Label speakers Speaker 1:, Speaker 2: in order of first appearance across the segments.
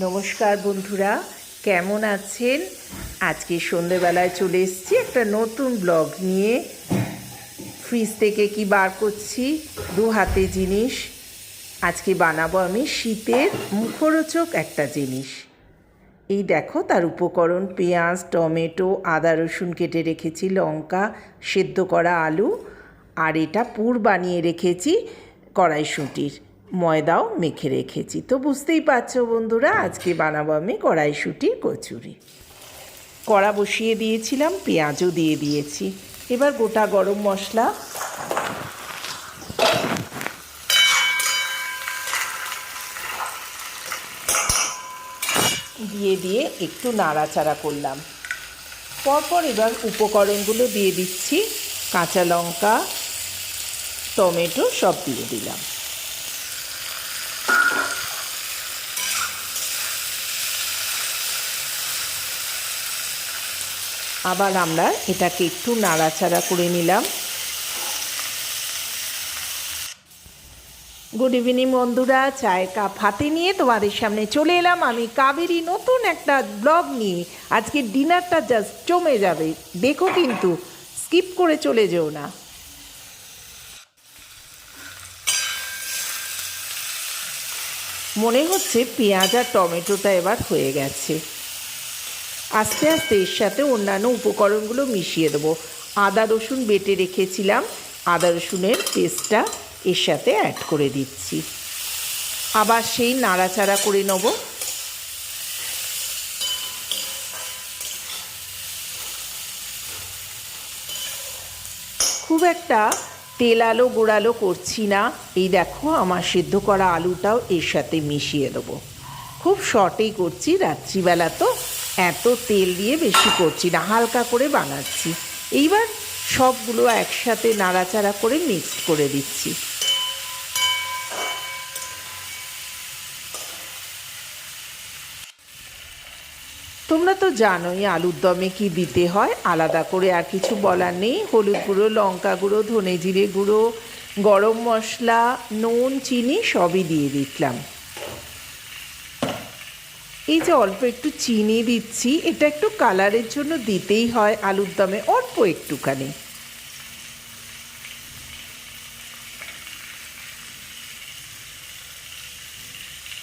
Speaker 1: নমস্কার বন্ধুরা, কেমন আছেন? আজকে সন্ধেবেলায় চলে এসেছি একটা নতুন ব্লগ নিয়ে। ফ্রিজ থেকে কি বার করছি? দু হাতে জিনিস। আজকে বানাবো আমি শীতের মুখরোচক একটা জিনিস। এই দেখো, তার উপকরণ পেঁয়াজ, টমেটো, আদা, রসুন কেটে রেখেছি, লঙ্কা, সেদ্ধ করা আলু, আর এটা পুর বানিয়ে রেখেছি কড়াইশুঁটির। ময়দাও মেখে রেখেছি। তো বুঝতেই পারছ বন্ধুরা, আজকে বানাবো আমি কড়াইশুঁটির কচুরি। কড়া বসিয়ে দিয়েছিলাম, পেঁয়াজও দিয়ে দিয়েছি। এবার গোটা গরম মশলা। দিয়ে দিয়ে একটু নাড়াচাড়া করলাম। পরপর এবার উপকরণগুলো দিয়ে দিচ্ছি, কাঁচা লঙ্কা, টমেটো সব দিয়ে দিলাম। আবার আমরা এটাকে একটু নাড়াচাড়া করে নিলাম। গুড ইভিনিং বন্ধুরা। চায়ের কাপ হাতে নিয়ে তোমাদের সামনে চলে এলাম আমি কাবেরি নতুন একটা ব্লগ নিয়ে। আজকে ডিনারটা জাস্ট জমে যাবে। দেখো কিন্তু স্কিপ করে চলে যেও না। মনে হচ্ছে পেঁয়াজ আর টমেটোটা এবার হয়ে গেছে। আস্তে আস্তে এর সাথে অন্যান্য উপকরণগুলো মিশিয়ে দেবো। আদা, রসুন বেটে রেখেছিলাম। আদা, রসুনের পেস্টটা এর সাথে অ্যাড করে দিচ্ছি। আবার সেই নাড়াচাড়া করে নেব। খুব একটা তেল আলো গোড়ালো করছি না। এই দেখো, আমার সিদ্ধ করা আলুটাও এর সাথে মিশিয়ে দেবো। খুব শর্টেই করছি রাত্রিবেলা তো। এত তেল দিয়ে বেশি করছি না, হালকা করে বানাচ্ছি। এইবার সবগুলো একসাথে নাড়াচাড়া করে মিক্সড করে দিচ্ছি। তোমরা তো জানোই আলুর দমে কি দিতে হয়, আলাদা করে আর কিছু বলার নেই। হলুদ গুঁড়ো, লঙ্কা গুঁড়ো ধনে জিরে গুঁড়ো, গরম মশলা, নুন, চিনি সবই দিয়ে দিলাম। এই যে অল্প একটু চিনি দিচ্ছি, এটা একটু কালারের জন্য দিতেই হয় আলুর দমে, অল্প একটুখানি।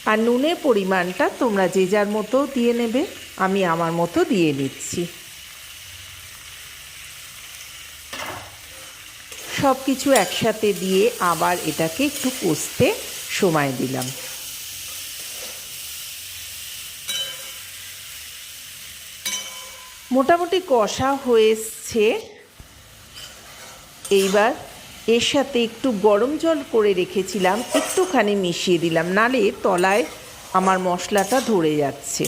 Speaker 1: আর নুনের পরিমাণটা তোমরা যে যার মতো দিয়ে নেবে, আমি আমার মতো দিয়ে নিচ্ছি। সব কিছু একসাথে দিয়ে আবার এটাকে একটু কষতে সময় দিলাম। মোটামুটি কষা হয়েছে। এইবার এর সাথে একটু গরম জল করে রেখেছিলাম, একটুখানি মিশিয়ে দিলাম, নালে তলায় আমার মশলাটা ধরে যাচ্ছে।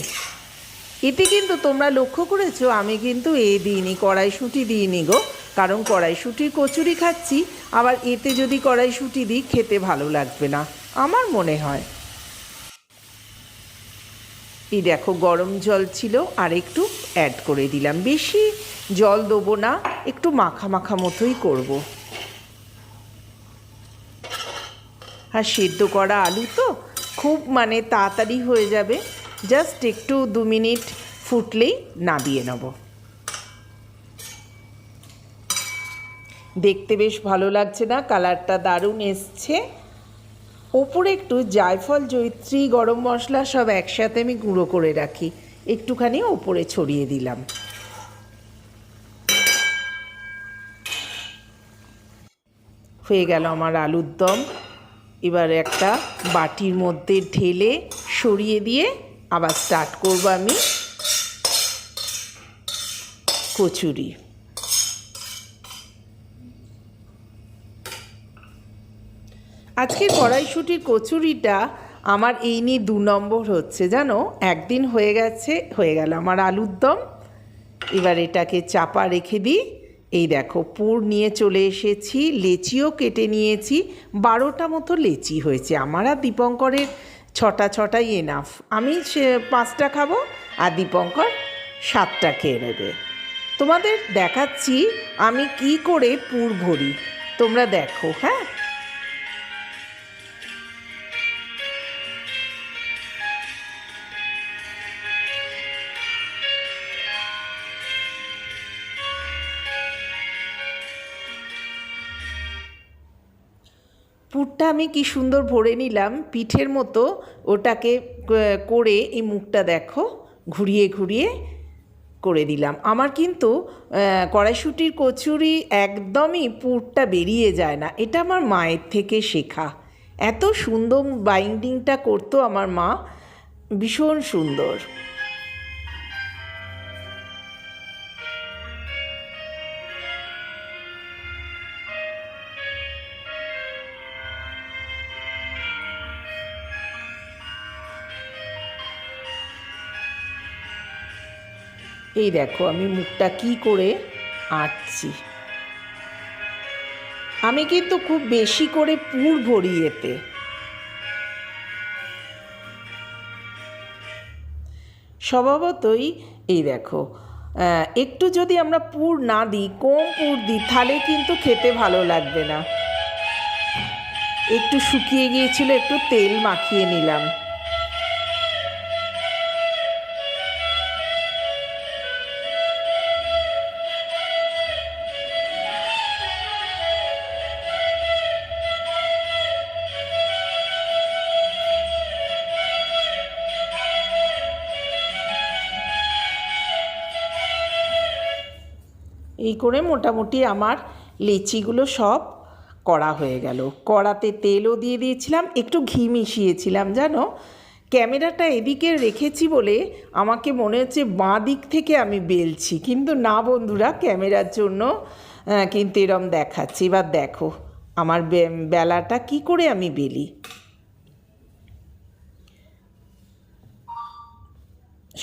Speaker 1: এতে কিন্তু তোমরা লক্ষ্য করেছ, আমি কিন্তু এ দিইনি, কড়াইশুঁটি দিইনি গো, কারণ কড়াইশুঁটির কচুরি খাচ্ছি, আবার এতে যদি কড়াইশুঁটি দিই, খেতে ভালো লাগবে না, আমার মনে হয়। এই দেখো, গরম জল ছিল, আর একটু অ্যাড করে দিলাম। বেশি জল দেবো না, একটু মাখা মাখা মতোই করব। আর সেদ্ধ করা আলু তো খুব মানে তাড়াতাড়ি হয়ে যাবে জাস্ট একটু দু মিনিট ফুটলেই নাবিয়ে নেব। দেখতে বেশ ভালো লাগছে না কালারটা দারুণ এসছে। ওপরে একটু জায়ফল জৈত্রী গরম মশলা সব একসাথে আমি গুঁড়ো করে রাখি। একটুখানি ওপরে ছড়িয়ে দিলাম। হয়ে গেল আমার আলুর দম। এবার একটা বাটির মধ্যে ঢেলে সরিয়ে দিয়ে আবার স্টার্ট করব আমি কচুরি। আজকের কড়াইশুটির কচুরিটা আমার এই নিয়ে দু নম্বর হচ্ছে, জানো? একদিন হয়ে গেছে, হয়ে গেল আমার আলুর দম। এবার এটাকে চাপা রেখে দিই। এই দেখো, পুর নিয়ে চলে এসেছি, লেচিও কেটে নিয়েছি। বারোটা মতো লেচি হয়েছে আমার আর দীপঙ্করের। ছটা ছটাই এনাফ আমি সে পাঁচটা খাব আর দীপঙ্কর সাতটা খেয়ে নেবে। তোমাদের দেখাচ্ছি আমি কি করে পুর ভরি। তোমরা দেখো হ্যাঁ? পুরটা আমি কি সুন্দর ভরে নিলাম, পিঠের মতো ওটাকে করে এই মুখটা দেখো, ঘুরিয়ে ঘুরিয়ে করে দিলাম। আমার কিন্তু কড়াইশুটির কচুরি একদমই পুরটা বেরিয়ে যায় না। এটা আমার মায়ের থেকে শেখা। এত সুন্দর বাইন্ডিংটা করতো আমার মা, ভীষণ সুন্দর। এই দেখো, আমি মুখটা কি করে আঁটছি। আমি কিন্তু খুব বেশি করে পুর ভরি এতে। স্বভাবতই এই দেখো একটু যদি আমরা পুর না দিই, কম পুর দিই, তাহলে কিন্তু খেতে ভালো লাগবে না। একটু শুকিয়ে গিয়েছিল, একটু তেল মাখিয়ে নিলাম। এই করে মোটামুটি আমার লেচিগুলো সব করা হয়ে গেল। কড়াতে তেলও দিয়ে দিয়েছিলাম, একটু ঘি মিশিয়েছিলাম, জানো? ক্যামেরাটা এদিকে রেখেছি বলে আমাকে মনে হচ্ছে বাঁ দিক থেকে আমি বেলছি। কিন্তু না বন্ধুরা, ক্যামেরার জন্য কিন্তু এরম দেখাচ্ছি। এবার দেখো, আমার বেলাটা কি করে আমি বেলি?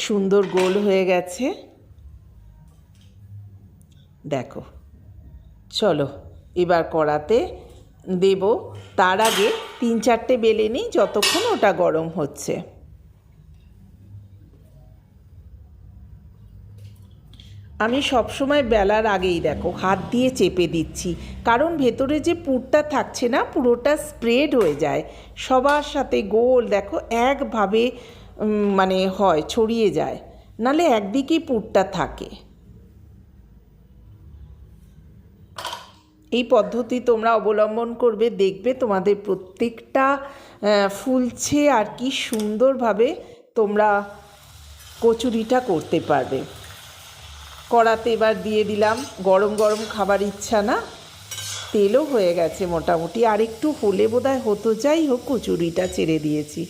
Speaker 1: সুন্দর গোল হয়ে গেছে। দেখো, চলো এবার কড়াতে দেব। তার আগে তিন চারটে বেলে নিই যতক্ষণ ওটা গরম হচ্ছে। আমি সবসময় বেলার আগেই দেখো, হাত দিয়ে চেপে দিচ্ছি। কারণ ভেতরে যে পুরটা থাকছে না, পুরোটা স্প্রেড হয়ে যায়। সবার সাথে গোল, দেখো, একভাবে মানে হয়, ছড়িয়ে যায়। নালে একদিকেই পুরটা থাকে। এই পদ্ধতি তোমরা অবলম্বন করবে, দেখবে তোমাদের প্রত্যেকটা ফুলছে আর কি সুন্দরভাবে তোমরা কচুরিটা করতে পারবে। কড়াতে এবার দিয়ে দিলাম গরম গরম খাবার ইচ্ছা না, তেলও হয়ে গেছে মোটামুটি, আর একটু হলে বোধহয় হতো, যাই হোক কচুরিটা ছেড়ে দিয়েছি।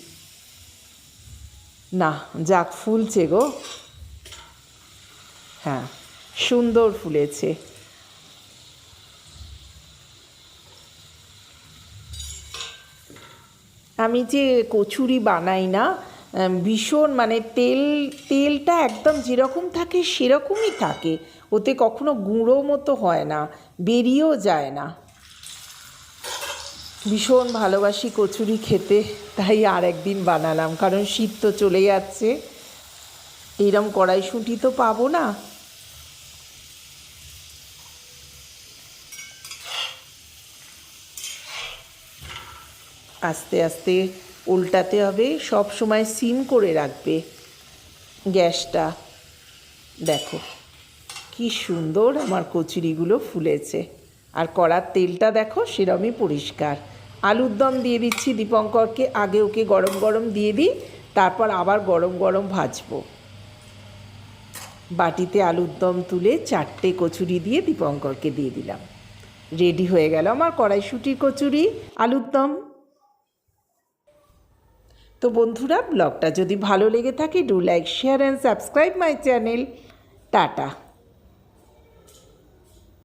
Speaker 1: না, যাক ফুলছে গো। হ্যাঁ সুন্দর ফুলেছে। আমি যে কচুরি বানাই না ভীষণ মানে তেল, তেলটা একদম যেরকম থাকে সেরকমই থাকে। ওতে কখনো গুঁড়ো মতো হয় না, বেরিয়েও যায় না। ভীষণ ভালোবাসি কচুরি খেতে, তাই আর একদিন বানালাম, কারণ শীত তো চলে যাচ্ছে। এইরকম কড়াইশুঁটি তো পাবো না। আস্তে আস্তে উল্টাতে হবে, সব সময় সিম করে রাখবে গ্যাসটা। দেখো, কি সুন্দর আমার কচুরিগুলো ফুলেছে। আর কড়ার তেলটা দেখো, সেরমই পরিষ্কার। আলুর দম দিয়ে দিচ্ছি দীপঙ্করকে, আগে ওকে গরম গরম দিয়ে দিই, তারপর আবার গরম গরম ভাজবো। বাটিতে আলুর দম তুলে চারটে কচুরি দিয়ে দীপঙ্করকে দিয়ে দিলাম। রেডি হয়ে গেল আমার কড়াইশুটির কচুরি, আলুর দম। তো বন্ধুরা ব্লগটা যদি ভালো লেগে থাকে do like share and subscribe my channel tata.